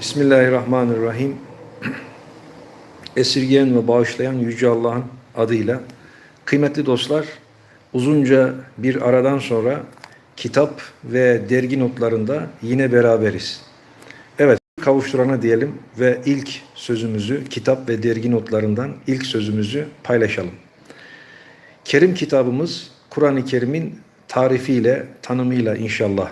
Bismillahirrahmanirrahim. Esirgeyen ve bağışlayan Yüce Allah'ın adıyla. Kıymetli dostlar, uzunca bir aradan sonra kitap ve dergi notlarında yine beraberiz. Evet, kavuşturana diyelim ve ilk sözümüzü kitap ve dergi notlarından ilk sözümüzü paylaşalım. Kerim kitabımız Kur'an-ı Kerim'in tarifiyle, tanımıyla inşallah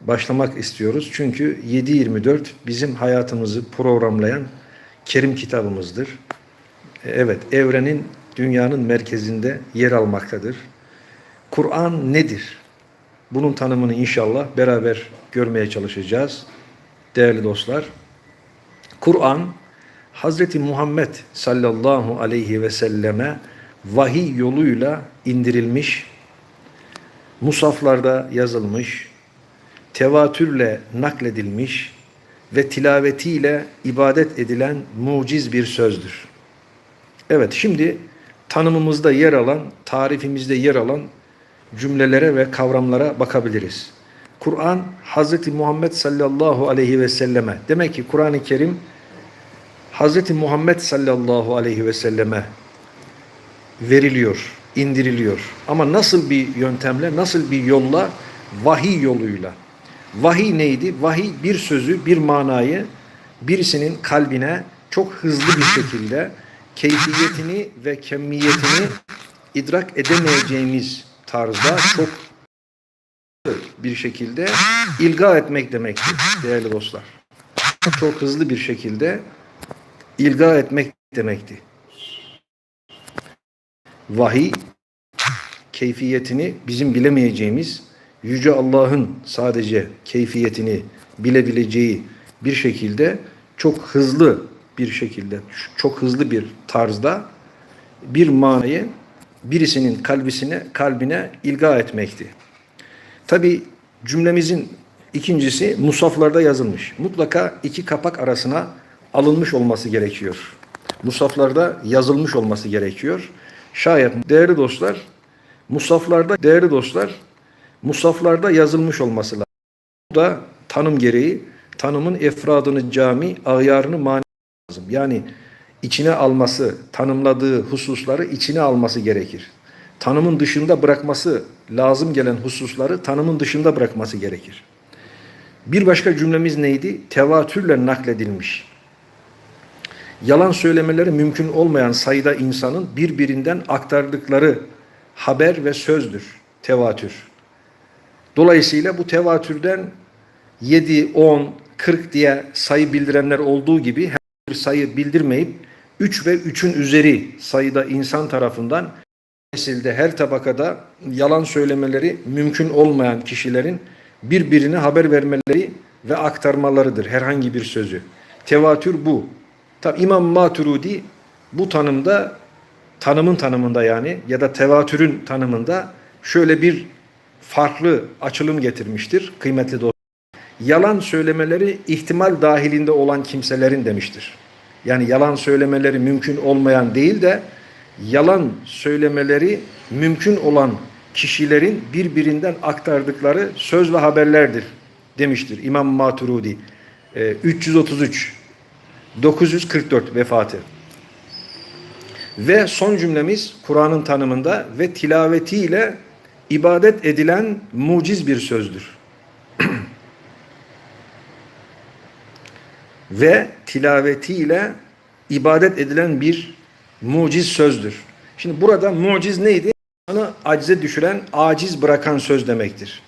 başlamak istiyoruz. Çünkü 7-24 bizim hayatımızı programlayan Kerim kitabımızdır. Evet, evrenin, dünyanın merkezinde yer almaktadır. Kur'an nedir? Bunun tanımını inşallah beraber görmeye çalışacağız. Değerli dostlar, Kur'an, Hazreti Muhammed sallallahu aleyhi ve selleme vahiy yoluyla indirilmiş, musaflarda yazılmış, tevatürle nakledilmiş ve tilavetiyle ibadet edilen muciz bir sözdür. Evet şimdi tanımımızda yer alan, tarifimizde yer alan cümlelere ve kavramlara bakabiliriz. Kur'an Hz. Muhammed sallallahu aleyhi ve selleme demek ki Kur'an-ı Kerim Hz. Muhammed sallallahu aleyhi ve selleme veriliyor, indiriliyor. Ama nasıl bir yöntemle, nasıl bir yolla? Vahiy yoluyla. Vahiy neydi? Vahiy bir sözü, bir manayı birisinin kalbine çok hızlı bir şekilde keyfiyetini ve kemiyetini idrak edemeyeceğimiz tarzda çok bir şekilde ilga etmek demektir değerli dostlar. Çok hızlı bir şekilde ilga etmek demekti. Vahiy keyfiyetini bizim bilemeyeceğimiz Yüce Allah'ın sadece keyfiyetini bilebileceği bir şekilde çok hızlı bir şekilde, çok hızlı bir tarzda bir manayı birisinin kalbisine, kalbine ilga etmekti. Tabi cümlemizin ikincisi musaflarda yazılmış. Mutlaka iki kapak arasına alınmış olması gerekiyor. Musaflarda yazılmış olması gerekiyor. Şayet değerli dostlar, musaflarda değerli dostlar musaflarda yazılmış olması lazım. Bu da tanım gereği tanımın efradını cami, ayarını mani lazım. Yani içine alması, tanımladığı hususları içine alması gerekir. Tanımın dışında bırakması lazım gelen hususları tanımın dışında bırakması gerekir. Bir başka cümlemiz neydi? Tevatürle nakledilmiş. Yalan söylemeleri mümkün olmayan sayıda insanın birbirinden aktardıkları haber ve sözdür. Tevatür. Dolayısıyla bu tevatürden 7, 10, 40 diye sayı bildirenler olduğu gibi her bir sayı bildirmeyip 3 ve 3'ün üzeri sayıda insan tarafından nesilde her tabakada yalan söylemeleri mümkün olmayan kişilerin birbirine haber vermeleri ve aktarmalarıdır herhangi bir sözü. Tevatür bu. Tabi İmam Maturudi bu tanımda tanımın tanımında yani ya da tevatürün tanımında şöyle bir farklı açılım getirmiştir kıymetli dostlar. Yalan söylemeleri ihtimal dahilinde olan kimselerin demiştir. Yani yalan söylemeleri mümkün olmayan değil de yalan söylemeleri mümkün olan kişilerin birbirinden aktardıkları söz ve haberlerdir demiştir İmam Maturudi. 333 944 vefatı. Ve son cümlemiz Kur'an'ın tanımında ve tilavetiyle ibadet edilen muciz bir sözdür. ve tilavetiyle ibadet edilen bir muciz sözdür. Şimdi burada muciz neydi? İnsanı acize düşüren, aciz bırakan söz demektir.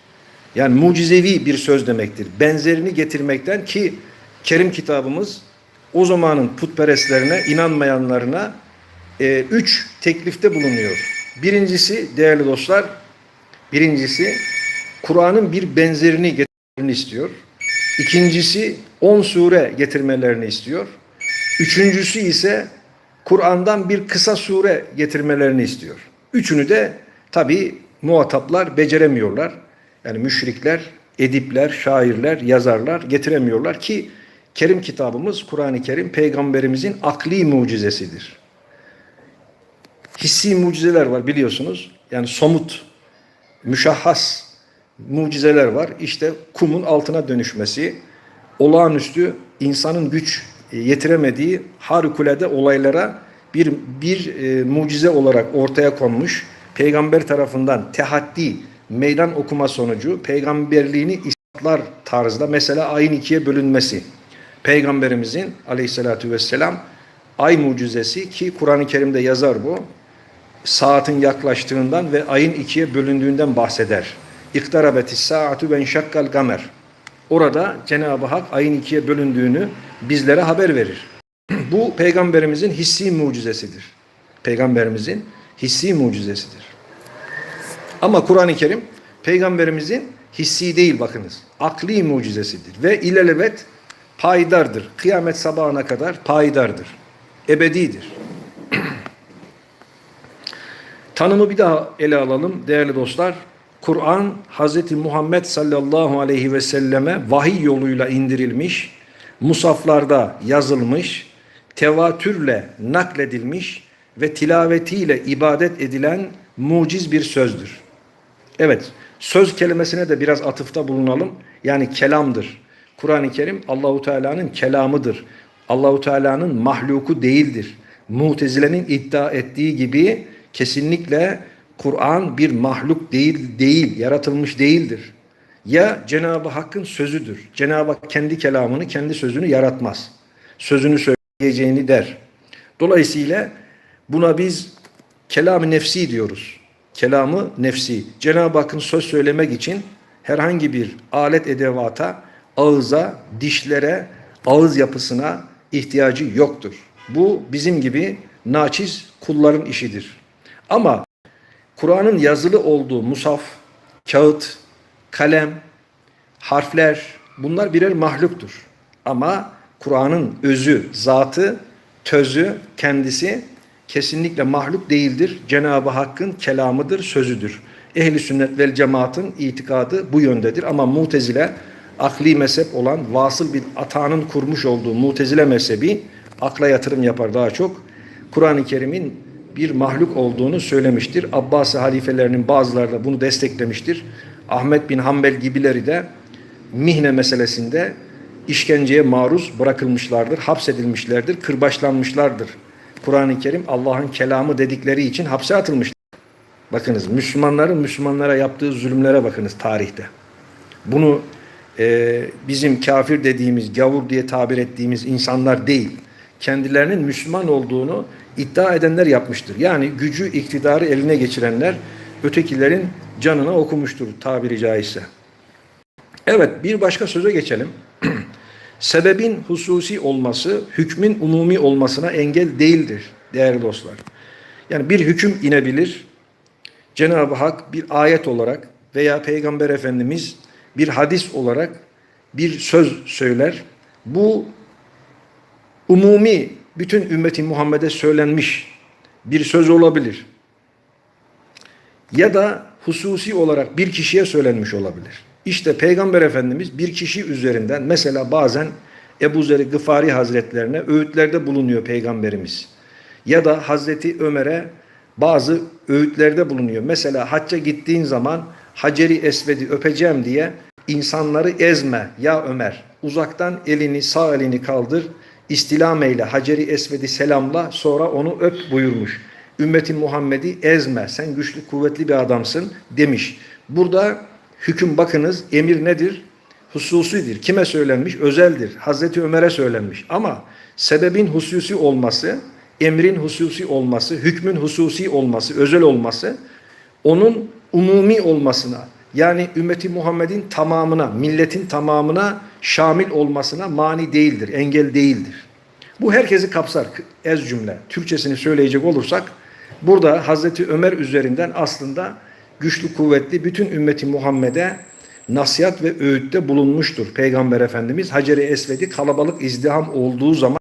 Yani mucizevi bir söz demektir. Benzerini getirmekten ki Kerim kitabımız o zamanın putperestlerine, inanmayanlarına e, üç teklifte bulunuyor. Birincisi değerli dostlar, birincisi Kur'an'ın bir benzerini getirmelerini istiyor. İkincisi on sure getirmelerini istiyor. Üçüncüsü ise Kur'an'dan bir kısa sure getirmelerini istiyor. Üçünü de tabi muhataplar beceremiyorlar. Yani müşrikler, edipler, şairler, yazarlar getiremiyorlar ki Kerim kitabımız Kur'an-ı Kerim peygamberimizin akli mucizesidir. Hissi mucizeler var biliyorsunuz. Yani somut, müşahhas mucizeler var. İşte kumun altına dönüşmesi, olağanüstü insanın güç e, yetiremediği harikulade olaylara bir bir e, mucize olarak ortaya konmuş. Peygamber tarafından tehaddi meydan okuma sonucu peygamberliğini ispatlar tarzda mesela ayın ikiye bölünmesi. Peygamberimizin aleyhissalatü vesselam ay mucizesi ki Kur'an-ı Kerim'de yazar bu. Saatin yaklaştığından ve ayın ikiye bölündüğünden bahseder. İktarabetis saatu ve şakkal gamer. Orada Cenab-ı Hak ayın ikiye bölündüğünü bizlere haber verir. Bu peygamberimizin hissi mucizesidir. Peygamberimizin hissi mucizesidir. Ama Kur'an-ı Kerim peygamberimizin hissi değil bakınız. Akli mucizesidir ve ilelebet payidardır. Kıyamet sabahına kadar payidardır. Ebedidir. Tanımı bir daha ele alalım değerli dostlar. Kur'an Hz. Muhammed sallallahu aleyhi ve selleme vahiy yoluyla indirilmiş, musaflarda yazılmış, tevatürle nakledilmiş ve tilavetiyle ibadet edilen muciz bir sözdür. Evet, söz kelimesine de biraz atıfta bulunalım. Yani kelamdır. Kur'an-ı Kerim Allahu Teala'nın kelamıdır. Allahu Teala'nın mahluku değildir. Mutezile'nin iddia ettiği gibi kesinlikle Kur'an bir mahluk değil, değil, yaratılmış değildir. Ya Cenab-ı Hakk'ın sözüdür. Cenab-ı Hak kendi kelamını, kendi sözünü yaratmaz. Sözünü söyleyeceğini der. Dolayısıyla buna biz kelam-ı nefsi diyoruz. Kelamı nefsi. Cenab-ı Hakk'ın söz söylemek için herhangi bir alet edevata, ağıza, dişlere, ağız yapısına ihtiyacı yoktur. Bu bizim gibi naçiz kulların işidir. Ama Kur'an'ın yazılı olduğu musaf, kağıt, kalem, harfler bunlar birer mahluktur. Ama Kur'an'ın özü, zatı, tözü, kendisi kesinlikle mahluk değildir. Cenab-ı Hakk'ın kelamıdır, sözüdür. Ehli sünnet vel cemaatın itikadı bu yöndedir. Ama mutezile akli mezhep olan vasıl bir atanın kurmuş olduğu mutezile mezhebi akla yatırım yapar daha çok. Kur'an-ı Kerim'in bir mahluk olduğunu söylemiştir. Abbasi halifelerinin bazıları da bunu desteklemiştir. Ahmet bin Hanbel gibileri de mihne meselesinde işkenceye maruz bırakılmışlardır, hapsedilmişlerdir, kırbaçlanmışlardır. Kur'an-ı Kerim Allah'ın kelamı dedikleri için hapse atılmıştır. Bakınız Müslümanların Müslümanlara yaptığı zulümlere bakınız tarihte. Bunu e, bizim kafir dediğimiz, gavur diye tabir ettiğimiz insanlar değil, kendilerinin Müslüman olduğunu iddia edenler yapmıştır. Yani gücü, iktidarı eline geçirenler ötekilerin canına okumuştur tabiri caizse. Evet bir başka söze geçelim. Sebebin hususi olması hükmün umumi olmasına engel değildir değerli dostlar. Yani bir hüküm inebilir. Cenab-ı Hak bir ayet olarak veya Peygamber Efendimiz bir hadis olarak bir söz söyler. Bu umumi bütün ümmeti Muhammed'e söylenmiş bir söz olabilir. Ya da hususi olarak bir kişiye söylenmiş olabilir. İşte Peygamber Efendimiz bir kişi üzerinden mesela bazen Ebu Zer-i Gıfari Hazretlerine öğütlerde bulunuyor Peygamberimiz. Ya da Hazreti Ömer'e bazı öğütlerde bulunuyor. Mesela hacca gittiğin zaman Haceri Esved'i öpeceğim diye insanları ezme ya Ömer. Uzaktan elini sağ elini kaldır istilam eyle, Haceri Esved'i selamla, sonra onu öp buyurmuş. Ümmetin Muhammed'i ezme, sen güçlü kuvvetli bir adamsın demiş. Burada hüküm bakınız, emir nedir? Hususidir. Kime söylenmiş? Özeldir. Hazreti Ömer'e söylenmiş. Ama sebebin hususi olması, emrin hususi olması, hükmün hususi olması, özel olması, onun umumi olmasına, yani ümmeti Muhammed'in tamamına, milletin tamamına şamil olmasına mani değildir, engel değildir. Bu herkesi kapsar ez cümle. Türkçesini söyleyecek olursak burada Hazreti Ömer üzerinden aslında güçlü kuvvetli bütün ümmeti Muhammed'e nasihat ve öğütte bulunmuştur Peygamber Efendimiz. Hacer-i Esved'i kalabalık izdiham olduğu zaman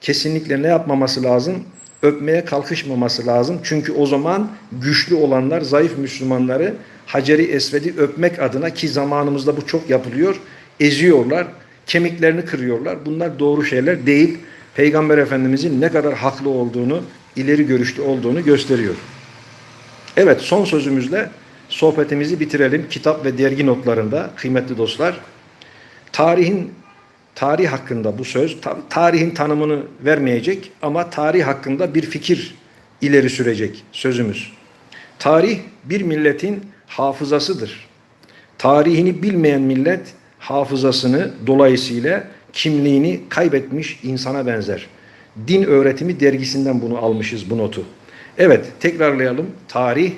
kesinlikle ne yapmaması lazım? Öpmeye kalkışmaması lazım. Çünkü o zaman güçlü olanlar zayıf Müslümanları Haceri Esved'i öpmek adına ki zamanımızda bu çok yapılıyor. Eziyorlar, kemiklerini kırıyorlar. Bunlar doğru şeyler değil. Peygamber Efendimizin ne kadar haklı olduğunu, ileri görüşlü olduğunu gösteriyor. Evet son sözümüzle sohbetimizi bitirelim. Kitap ve dergi notlarında kıymetli dostlar. Tarihin tarih hakkında bu söz, ta- tarihin tanımını vermeyecek ama tarih hakkında bir fikir ileri sürecek sözümüz. Tarih bir milletin hafızasıdır. Tarihini bilmeyen millet hafızasını dolayısıyla kimliğini kaybetmiş insana benzer. Din Öğretimi dergisinden bunu almışız bu notu. Evet tekrarlayalım. Tarih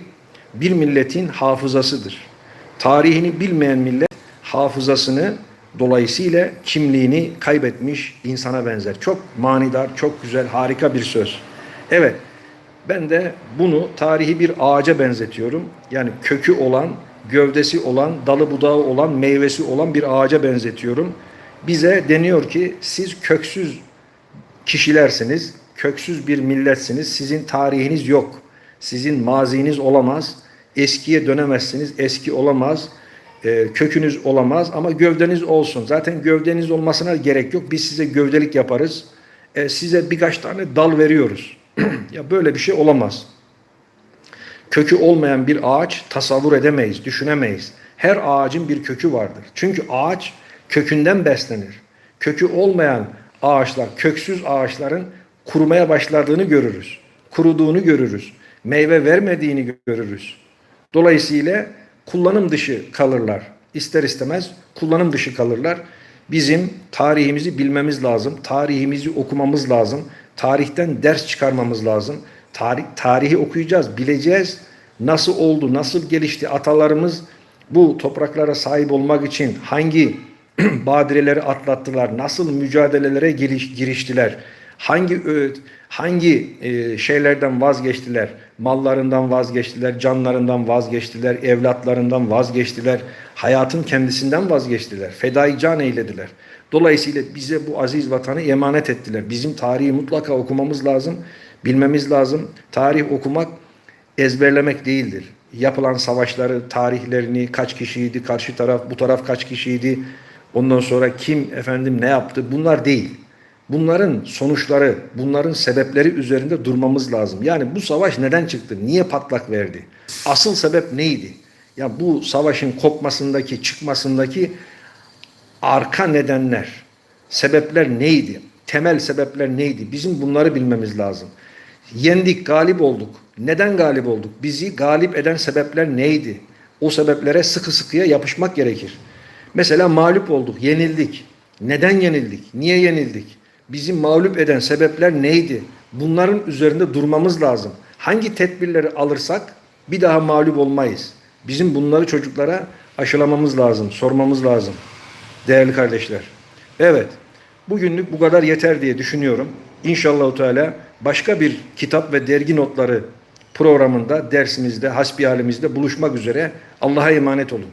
bir milletin hafızasıdır. Tarihini bilmeyen millet hafızasını dolayısıyla kimliğini kaybetmiş insana benzer. Çok manidar, çok güzel, harika bir söz. Evet, ben de bunu tarihi bir ağaca benzetiyorum. Yani kökü olan, gövdesi olan, dalı budağı olan, meyvesi olan bir ağaca benzetiyorum. Bize deniyor ki siz köksüz kişilersiniz, köksüz bir milletsiniz, sizin tarihiniz yok, sizin maziniz olamaz, eskiye dönemezsiniz, eski olamaz, e, kökünüz olamaz ama gövdeniz olsun. Zaten gövdeniz olmasına gerek yok, biz size gövdelik yaparız, E, size birkaç tane dal veriyoruz. ya böyle bir şey olamaz. Kökü olmayan bir ağaç tasavvur edemeyiz, düşünemeyiz. Her ağacın bir kökü vardır. Çünkü ağaç kökünden beslenir. Kökü olmayan ağaçlar, köksüz ağaçların kurumaya başladığını görürüz. Kuruduğunu görürüz. Meyve vermediğini görürüz. Dolayısıyla kullanım dışı kalırlar. İster istemez kullanım dışı kalırlar. Bizim tarihimizi bilmemiz lazım. Tarihimizi okumamız lazım. Tarihten ders çıkarmamız lazım. Tarih, tarihi okuyacağız, bileceğiz. Nasıl oldu, nasıl gelişti atalarımız bu topraklara sahip olmak için hangi badireleri atlattılar, nasıl mücadelelere giriş, giriştiler, hangi hangi e, şeylerden vazgeçtiler, mallarından vazgeçtiler, canlarından vazgeçtiler, evlatlarından vazgeçtiler, hayatın kendisinden vazgeçtiler, fedai can eylediler. Dolayısıyla bize bu aziz vatanı emanet ettiler. Bizim tarihi mutlaka okumamız lazım, bilmemiz lazım. Tarih okumak ezberlemek değildir. Yapılan savaşları, tarihlerini, kaç kişiydi, karşı taraf, bu taraf kaç kişiydi, ondan sonra kim efendim ne yaptı bunlar değil. Bunların sonuçları, bunların sebepleri üzerinde durmamız lazım. Yani bu savaş neden çıktı? Niye patlak verdi? Asıl sebep neydi? Ya bu savaşın kopmasındaki, çıkmasındaki arka nedenler, sebepler neydi? Temel sebepler neydi? Bizim bunları bilmemiz lazım. Yendik, galip olduk. Neden galip olduk? Bizi galip eden sebepler neydi? O sebeplere sıkı sıkıya yapışmak gerekir. Mesela mağlup olduk, yenildik. Neden yenildik? Niye yenildik? Bizi mağlup eden sebepler neydi? Bunların üzerinde durmamız lazım. Hangi tedbirleri alırsak bir daha mağlup olmayız. Bizim bunları çocuklara aşılamamız lazım, sormamız lazım. Değerli kardeşler. Evet, bugünlük bu kadar yeter diye düşünüyorum. İnşallah Teala başka bir kitap ve dergi notları programında, dersimizde, hasbihalimizde buluşmak üzere. Allah'a emanet olun.